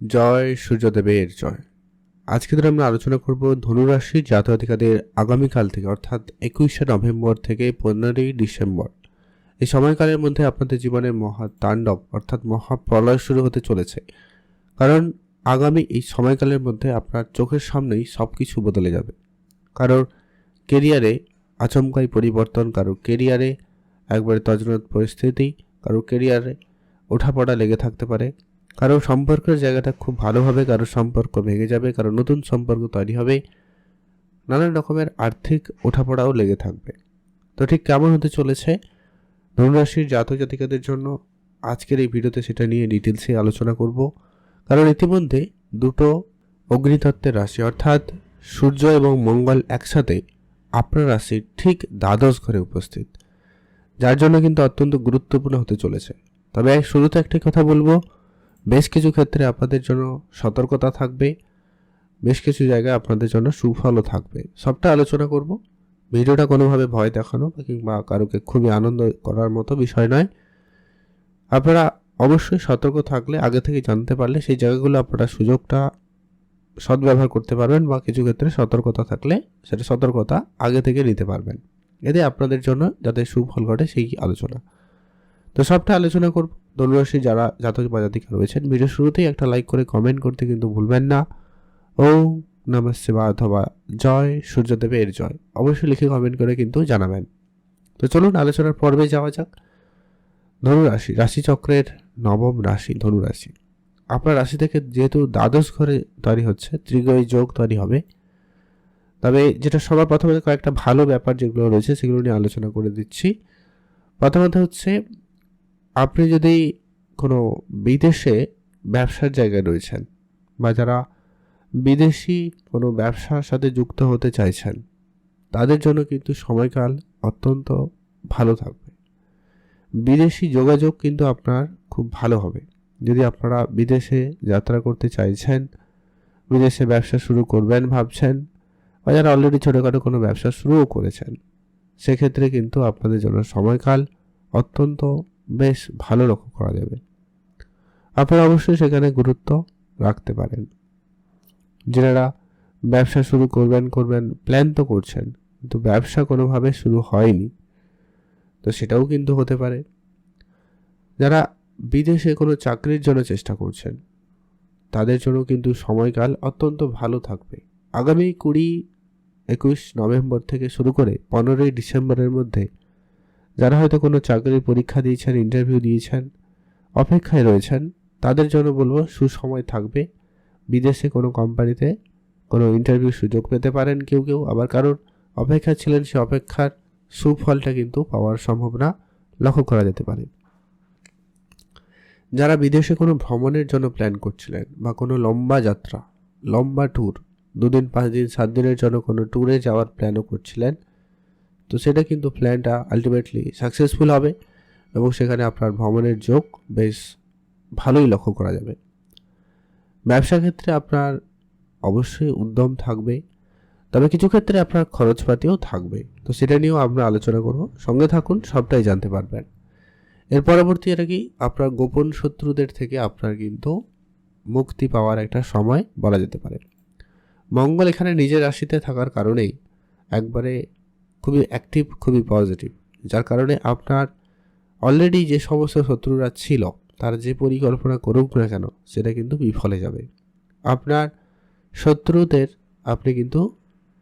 জয় সূর্যদেবের জয়। আজকে ধরে আমরা আলোচনা করব ধনুরাশির জাতকাধিকাদের আগামীকাল থেকে, অর্থাৎ একুশে নভেম্বর থেকে পনেরোই ডিসেম্বর। এই সময়কালের মধ্যে আপনাদের জীবনের মহা তাণ্ডব, অর্থাৎ মহাপ্রলয় শুরু হতে চলেছে। কারণ আগামী এই সময়কালের মধ্যে আপনার চোখের সামনেই সব কিছু বদলে যাবে। কারোর কেরিয়ারে আচমকাই পরিবর্তন কারোর কেরিয়ারে একবারে তজনত পরিস্থিতি কারোর কেরিয়ারে ওঠাপড়া লেগে থাকতে পারে কারও সম্পর্কের জায়গাটা খুব ভালো হবে কারও সম্পর্ক ভেঙে যাবে কারও নতুন সম্পর্ক তৈরি হবে। নানান রকমের আর্থিক ওঠাপড়াও লেগে থাকবে। তো ঠিক কেমন হতে চলেছে? ধনুরাশির জাতক জাতিকাদের জন্য আজকের এই ভিডিওতে সেটা নিয়ে ডিটেলসে আলোচনা করব। কারণ ইতিমধ্যে দুটো অগ্নিতত্ত্বের রাশি, অর্থাৎ সূর্য এবং মঙ্গল একসাথে আপনার রাশির ঠিক দ্বাদশ ঘরে উপস্থিত, যার জন্য কিন্তু অত্যন্ত গুরুত্বপূর্ণ হতে চলেছে। তবে শুরুতে একটি কথা বলব বেশ কিছু ক্ষেত্রে আপনাদের জন্য সতর্কতা থাকবে, বেশ কিছু জায়গায় আপনাদের জন্য সুফলও থাকবে। সবটা আলোচনা করব। ভিডিওটা কোনোভাবে ভয় দেখানো কিংবা কারোকে খুবই আনন্দ করার মতো বিষয় নয়। আপনারা অবশ্যই সতর্ক থাকলে, আগে থেকে জানতে পারলে সেই জায়গাগুলো আপনারা সুযোগটা সদ্ব্যবহার করতে পারবেন বা কিছু ক্ষেত্রে সতর্কতা থাকলে সেটা সতর্কতা আগে থেকে নিতে পারবেন। এতে আপনাদের জন্য যাতে সুফল ঘটে সেই আলোচনা। তো সবটা আলোচনা করব। ধনুরাশি যারা জাতক বা জাতিকা রয়েছেন ভিডিও শুরুতেই একটা লাইক করে কমেন্ট করতে কিন্তু ভুলবেন না। ও নমস্তে বা অথবা জয় সূর্যদেবের জয়। অবশ্যই লিখে কমেন্ট করে কিন্তু জানাবেন। তো চলুন আলোচনার পর্বে যাওয়া যাক। ধনুরাশি, রাশিচক্রের নবম রাশি, ধনুরাশি। আপনার রাশি থেকে যেহেতু দ্বাদশ ঘরে তৈরি হচ্ছে ত্রিগয় যোগ তৈরি হবে। তবে যেটা সবার প্রথমে কয়েকটা ভালো ব্যাপার যেগুলো রয়েছে, সেগুলো নিয়ে আলোচনা করে দিচ্ছি। প্রথমত হচ্ছে আপনি যদি কোনো বিদেশে ব্যবসার জায়গায় রয়েছেন বা যারা বিদেশি কোনো ব্যবসার সাথে যুক্ত হতে চাইছেন, তাদের জন্য কিন্তু সময়কাল অত্যন্ত ভালো থাকবে। বিদেশি যোগাযোগ কিন্তু আপনার খুব ভালো হবে। যদি আপনারা বিদেশে যাত্রা করতে চাইছেন, বিদেশে ব্যবসা শুরু করবেন ভাবছেন, বা যারা অলরেডি ছোটোখাটো কোনো ব্যবসা শুরুও করেছেন, সেক্ষেত্রে কিন্তু আপনাদের জন্য সময়কাল অত্যন্ত বেশ ভালো লক্ষ্য করা যাবে। আপনারা অবশ্যই সেখানে গুরুত্ব রাখতে পারেন। যারা ব্যবসা শুরু করবেন করবেন প্ল্যান তো করছেন, কিন্তু ব্যবসা কোনোভাবে শুরু হয়নি, তো সেটাও কিন্তু হতে পারে। যারা বিদেশে কোনো চাকরির জন্য চেষ্টা করছেন, তাদের জন্য কিন্তু সময়কাল অত্যন্ত ভালো থাকবে। আগামী কুড়ি, একুশ নভেম্বর থেকে শুরু করে পনেরোই ডিসেম্বরের মধ্যে যারা হয়তো কোনো চাকরির পরীক্ষা দিয়েছেন ইন্টারভিউ দিয়েছেন, অপেক্ষায় রয়েছেন, তাদের জন্য বলব সুসময় থাকবে। বিদেশে কোনো কোম্পানিতে কোনো ইন্টারভিউ সুযোগ পেতে পারেন কেউ কেউ, আবার কারোর অপেক্ষা ছিলেন সে অপেক্ষার সুফলটা কিন্তু পাওয়ার সম্ভাবনা লক্ষ্য করা যেতে পারে। যারা বিদেশে কোনো ভ্রমণের জন্য প্ল্যান করছিলেন বা কোনো লম্বা যাত্রা, লম্বা ট্যুর দুদিন, পাঁচ দিন, সাত দিনের জন্য কোনো ট্যুরে যাওয়ার প্ল্যানও করছিলেন তো সেটা কিন্তু প্ল্যানটা আলটিমেটলি সাকসেসফুল হবে এবং সেখানে আপনার ভ্রমণের যোগ বেশ ভালোই লক্ষ্য করা যাবে। ব্যবসা ক্ষেত্রে আপনার অবশ্যই উদ্যম থাকবে, তবে কিছু ক্ষেত্রে আপনার খরচপাতিও থাকবে। তো সেটা নিয়েও আমরা আলোচনা করব। সঙ্গে থাকুন, সবটাই জানতে পারবেন। এর পরবর্তী এটা কি? আপনার গোপন শত্রুদের থেকে আপনার কিন্তু মুক্তি পাওয়ার একটা সময় বলা যেতে পারে। মঙ্গল এখানে নিজের রাশিতে থাকার কারণেই একবারে খুবই অ্যাক্টিভ খুবই পজিটিভ যার কারণে আপনার অলরেডি যে সমস্ত শত্রুরা ছিল, তারা যে পরিকল্পনা করুক না কেন, সেটা কিন্তু বিফলে যাবে। আপনার শত্রুদের আপনি কিন্তু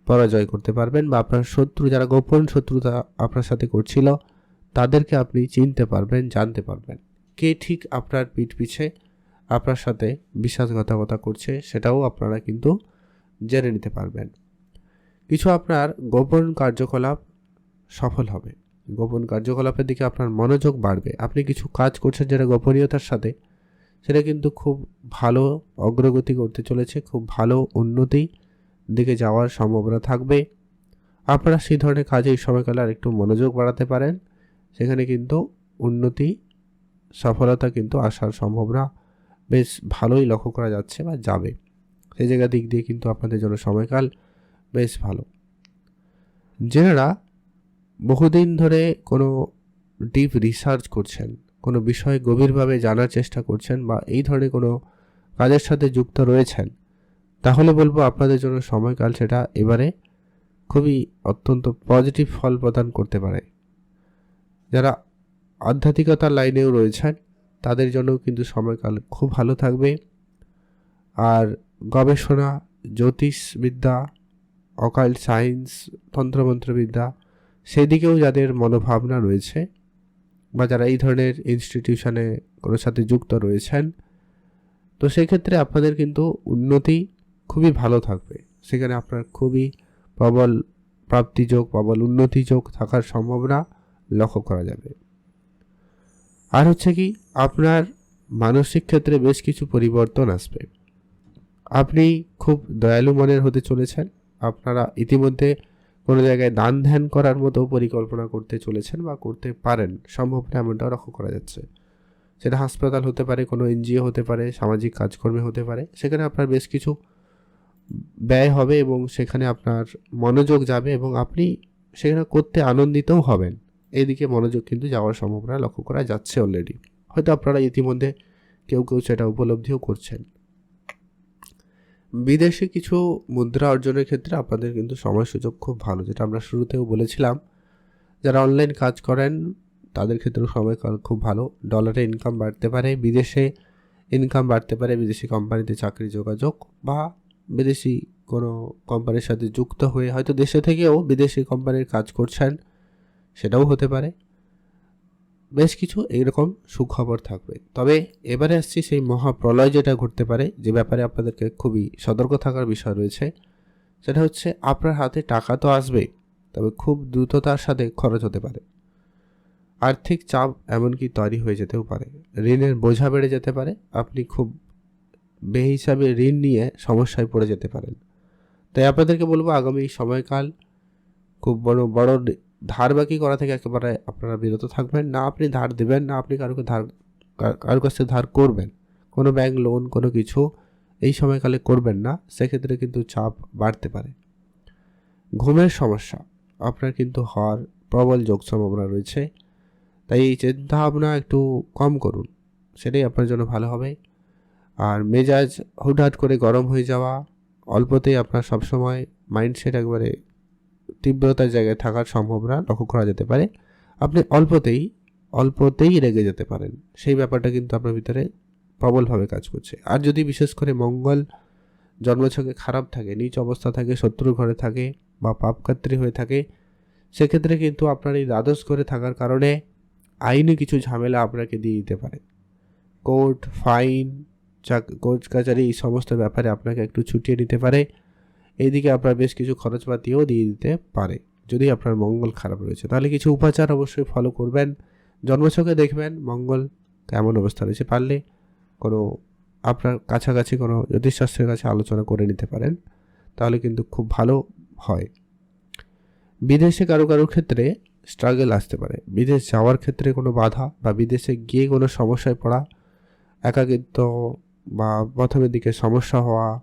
পরাজয় করতে পারবেন বা আপনার শত্রু, যারা গোপন শত্রুতা আপনার সাথে করছিল, তাদেরকে আপনি চিনতে পারবেন, জানতে পারবেন। কে ঠিক আপনার পিঠ পিছে আপনার সাথে বিশ্বাসঘাতকতা করছে, সেটাও আপনারা কিন্তু জেনে নিতে পারবেন। কিছু আপনার গোপন কার্যকলাপ সফল হবে। গোপন কার্যকলাপের দিকে আপনার মনোযোগ বাড়বে। আপনি কিছু কাজ করছেন যেটা গোপনীয়তার সাথে, সেটা কিন্তু খুব ভালো অগ্রগতি করতে চলেছে, খুব ভালো উন্নতি দিকে যাওয়ার সম্ভাবনা থাকবে। আপনারা সেই ধরনের কাজে এই সময়কালে আর একটু মনোযোগ বাড়াতে পারেন। সেখানে কিন্তু উন্নতি, সফলতা কিন্তু আসার সম্ভাবনা বেশ ভালোই লক্ষ্য করা যাচ্ছে বা যাবে। সেই জায়গা দিক দিয়ে কিন্তু আপনাদের জন্য সময়কাল বেশ ভালো। যারা বহুদিন ধরে কোনো ডিপ রিসার্চ করছেন, কোনো বিষয়ে গভীরভাবে জানার চেষ্টা করছেন বা এই ধরনের কোনো কাজের সাথে যুক্ত রয়েছেন, তাহলে বলব আপনাদের জন্য সময়কাল সেটা এবারে খুবই অত্যন্ত পজিটিভ ফল প্রদান করতে পারে। যারা আধ্যাত্মিকতার লাইনেও রয়েছেন, তাদের জন্য কিন্তু সময়কাল খুব ভালো থাকবে। আর গবেষণা, জ্যোতিষবিদ্যা অকাল সায়েন্স, তন্ত্রমন্ত্রবিদ্যা, সেদিকেও যাদের মনোভাবনা রয়েছে বা যারা এই ধরনের ইনস্টিটিউশনে কোনো সাথে যুক্ত রয়েছেন, তো সেক্ষেত্রে আপনাদের কিন্তু উন্নতি খুবই ভালো থাকবে। সেখানে আপনার খুবই প্রবল প্রাপ্তিযোগ, প্রবল উন্নতিযোগ থাকার সম্ভাবনা লক্ষ্য করা যাবে। আর হচ্ছে কি, আপনার মানসিক ক্ষেত্রে বেশ কিছু পরিবর্তন আসবে। আপনি খুব দয়ালু মনের হতে চলেছেন। আপনারা ইতিমধ্যে কোনো জায়গায় দান ধ্যান করার মতো পরিকল্পনা করতে চলেছেন বা করতে পারেন। সম্ভব না এমনটাও লক্ষ্য করা যাচ্ছে। সেটা হাসপাতাল হতে পারে, কোনো এনজিও হতে পারে, সামাজিক কাজকর্মে হতে পারে। সেখানে আপনার বেশ কিছু ব্যয় হবে এবং সেখানে আপনার মনোযোগ যাবে এবং আপনি সেখানে করতে আনন্দিতও হবেন। এইদিকে মনোযোগ কিন্তু যাওয়ার সম্ভাবনা লক্ষ্য করা যাচ্ছে অলরেডি হয়তো আপনারা ইতিমধ্যে কেউ কেউ সেটা উপলব্ধিও করছেন। বিদেশে কিছু মুদ্রা অর্জনের ক্ষেত্রে আপনাদের কিন্তু সময় সুযোগ খুব ভালো, যেটা আমরা শুরুতেও বলেছিলাম। যারা অনলাইন কাজ করেন, তাদের ক্ষেত্রেও সময়কাল খুব ভালো। ডলারে ইনকাম বাড়তে পারে, বিদেশে ইনকাম বাড়তে পারে, বিদেশি কোম্পানিতে চাকরি যোগাযোগ বা বিদেশি কোনো কোম্পানির সাথে যুক্ত হয়ে হয়তো দেশে থেকেও বিদেশি কোম্পানির কাজ করছেন, সেটাও হতে পারে। বেশ কিছু এইরকম সুখবর থাকবে। তবে এবারে আসছি সেই মহাপ্রলয় যেটা ঘটতে পারে, যে ব্যাপারে আপনাদেরকে খুবই সতর্ক থাকার বিষয় রয়েছে। সেটা হচ্ছে, আপনার হাতে টাকা তো আসবে তবে খুব দ্রুততার সাথে খরচ হতে পারে। আর্থিক চাপ এমনকি তৈরি হয়ে যেতেও পারে। ঋণের বোঝা বেড়ে যেতে পারে। আপনি খুব বেহিসাবে ঋণ নিয়ে সমস্যায় পড়ে যেতে পারেন। তাই আপনাদেরকে বলব, আগামী সময়কাল খুব বড় বড় ধার বাকি করা থেকে একেবারে আপনারা বিরত থাকবেন। না আপনি ধার দেবেন, না আপনি কারোকে ধার কারোর কাছ ধার করবেন। কোনো ব্যাংক লোন কোনো কিছু এই সময়কালে করবেন না, সেক্ষেত্রে কিন্তু চাপ বাড়তে পারে। ঘুমের সমস্যা, আপনার কিন্তু হওয়ার প্রবল যোগ সম্ভাবনা রয়েছে। তাই এই চিন্তা ভাবনা একটু কম করুন, সেটাই আপনার জন্য ভালো হবে। আর মেজাজ হুটহাট করে গরম হয়ে যাওয়া, অল্পতেই আপনার সবসময় মাইন্ডসেট একবারে তীব্রতার জায়গায় থাকার সম্ভাবনা লক্ষ্য করা যেতে পারে। আপনি অল্পতেই অল্পতেই রেগে যেতে পারেন। সেই ব্যাপারটা কিন্তু আপনার ভিতরে প্রবলভাবে কাজ করছে। আর যদি বিশেষ করে মঙ্গল জন্মছকে খারাপ থাকে, নিচ অবস্থা থাকে, শত্রুর ঘরে থাকে বা পাপকাত্রী হয়ে থাকে, সেক্ষেত্রে কিন্তু আপনার এই দ্বাদশ ঘরে থাকার কারণে আইনে কিছু ঝামেলা আপনাকে দিয়ে দিতে পারে। কোর্ট, ফাইন, চাক, কোর্ট কাছারি এই সমস্ত ব্যাপারে আপনাকে একটু ছুটিয়ে নিতে পারে। এইদিকে আপনার বেশ কিছু খরচপাতিও দিয়ে দিতে পারে। যদি আপনার মঙ্গল খারাপ রয়েছে, তাহলে কিছু উপাচার অবশ্যই ফলো করবেন। জন্মছকে দেখবেন, মঙ্গল কেমন অবস্থা রয়েছে পারলে কোনো আপনার কাছাকাছি কোনো জ্যোতিষশাস্ত্রের কাছে আলোচনা করে নিতে পারেন, তাহলে কিন্তু খুব ভালো হয়। বিদেশে কারও কারোর ক্ষেত্রে স্ট্রাগল আসতে পারে। বিদেশ যাওয়ার ক্ষেত্রে কোনো বাধা বা বিদেশে গিয়ে কোনো সমস্যায় পড়া, একাকিত্ব বা প্রথমের দিকে সমস্যা হওয়া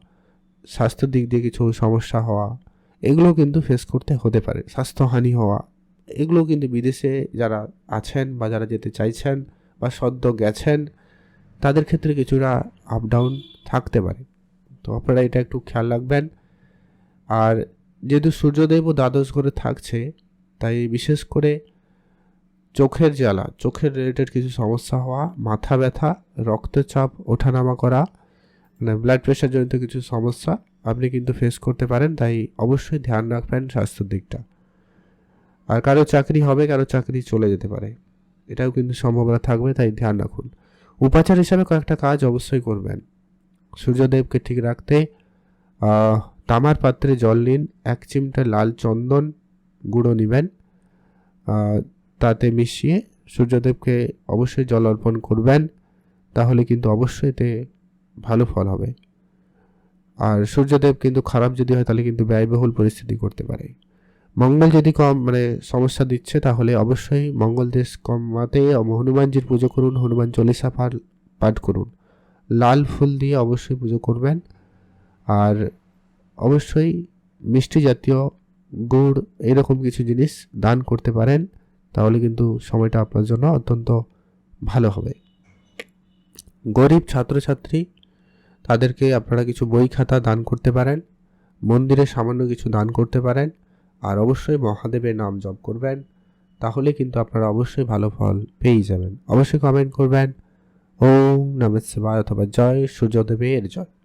স্বাস্থ্যের দিক দিয়ে কিছু সমস্যা হওয়া এগুলো কিন্তু ফেস করতে হতে পারে। স্বাস্থ্যহানি হওয়া এগুলো কিন্তু বিদেশে যারা আছেন বা যারা যেতে চাইছেন বা সদ্য গেছেন, তাদের ক্ষেত্রে কিছুটা আপ ডাউন থাকতে পারে। তো আপনারা এটা একটু খেয়াল রাখবেন। আর যেহেতু সূর্যদেব ও দ্বাদশ ঘরে থাকছে, তাই বিশেষ করে চোখের জ্বালা, চোখের রিলেটেড কিছু সমস্যা হওয়া, মাথা ব্যথা, রক্তচাপ, ওঠানামা করা মানে ব্লাড প্রেশার জনিত কিছু সমস্যা আপনি কিন্তু ফেস করতে পারেন, তাই অবশ্যই ধ্যান রাখবেন স্বাস্থ্যের দিকটা। আর কারও চাকরি হবে, কারও চাকরি চলে যেতে পারে। এটাও কিন্তু সম্ভাবনা থাকবে, তাই ধ্যান রাখুন। উপাচার হিসাবে কয়েকটা কাজ অবশ্যই করবেন। সূর্যদেবকে ঠিক রাখতে তামার পাত্রে জল নিন, এক চিমটা লাল চন্দন গুঁড়ো নেবেন তাতে মিশিয়ে সূর্যদেবকে অবশ্যই জল অর্পণ করবেন, তাহলে কিন্তু অবশ্যই এতে ভালো ফল হবে। আর সূর্যদেব কিন্তু খারাপ যদি হয়, তাহলে কিন্তু ব্যয়বহুল পরিস্থিতি করতে পারে। মঙ্গল যদি কম মানে সমস্যা দিচ্ছে, তাহলে অবশ্যই মঙ্গল দেশ কমাতে হনুমানজির পুজো করুন, হনুমান চল্লিশা পাঠ পাঠ করুন। লাল ফুল দিয়ে অবশ্যই পুজো করবেন। আর অবশ্যই মিষ্টি জাতীয় গুড়, এরকম কিছু জিনিস দান করতে পারেন, তাহলে কিন্তু সময়টা আপনার জন্য অত্যন্ত ভালো হবে। গরিব ছাত্রছাত্রী তাদেরকে আপনারা কিছু বই খাতা দান করতে পারেন, মন্দিরে সামান্য কিছু দান করতে পারেন, আর অবশ্যই মহাদেবের নাম জপ করবেন, তাহলে কিন্তু আপনারা অবশ্যই ভালো ফল পেয়ে যাবেন। অবশ্যই কমেন্ট করবেন। ওম বা অথবা জয় সূর্যদেবের জয়।